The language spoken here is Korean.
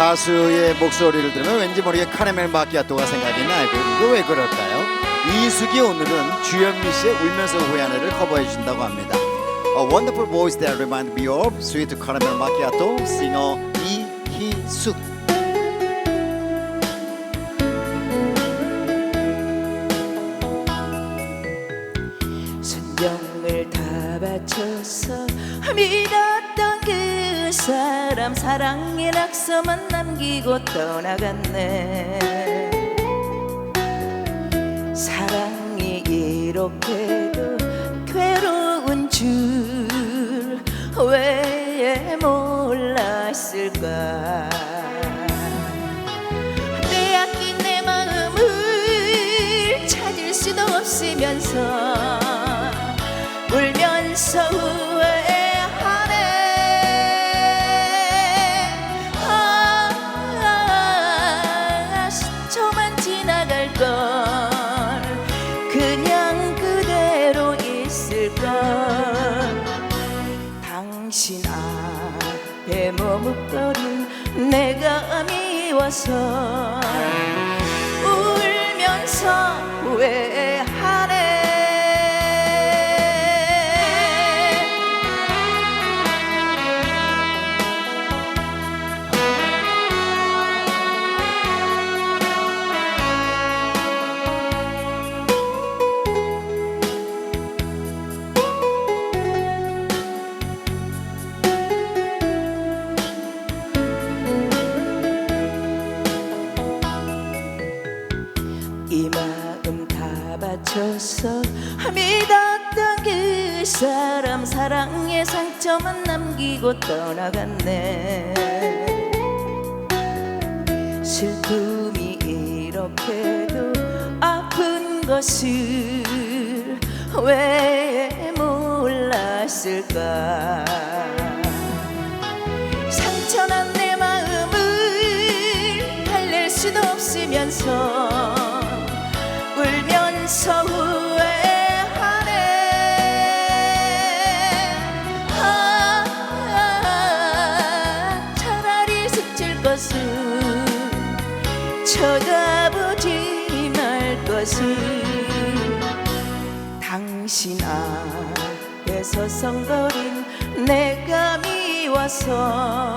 가수의 목소리를 들으면 왠지 모르게 카라멜 마키아토가 생각이 나고 이거 왜 그럴까요? 이수기 오늘은 주현미 씨의 울면서 후회하네를 커버해 준다고 합니다. A wonderful voice that remind me of sweet caramel macchiato singer 이희숙. 순정을 다 바쳐서 믿었던 그 사람 사랑의 낙서만 남기고 떠나갔네. 사랑이 이렇게도 괴로운 줄 왜 몰랐을까? 빼앗긴 내 마음을 찾을 수도 없으면서 걸 당신 앞에 머뭇거린 내가 미워서 울면서 후 다 바쳐서 믿었던 그 사람 사랑의 상처만 남기고 떠나갔네. 슬픔이 이렇게도 아픈 것을 왜 몰랐을까 것은 쳐다보지 말 것을 당신 앞에 서 성거린 내가 미워서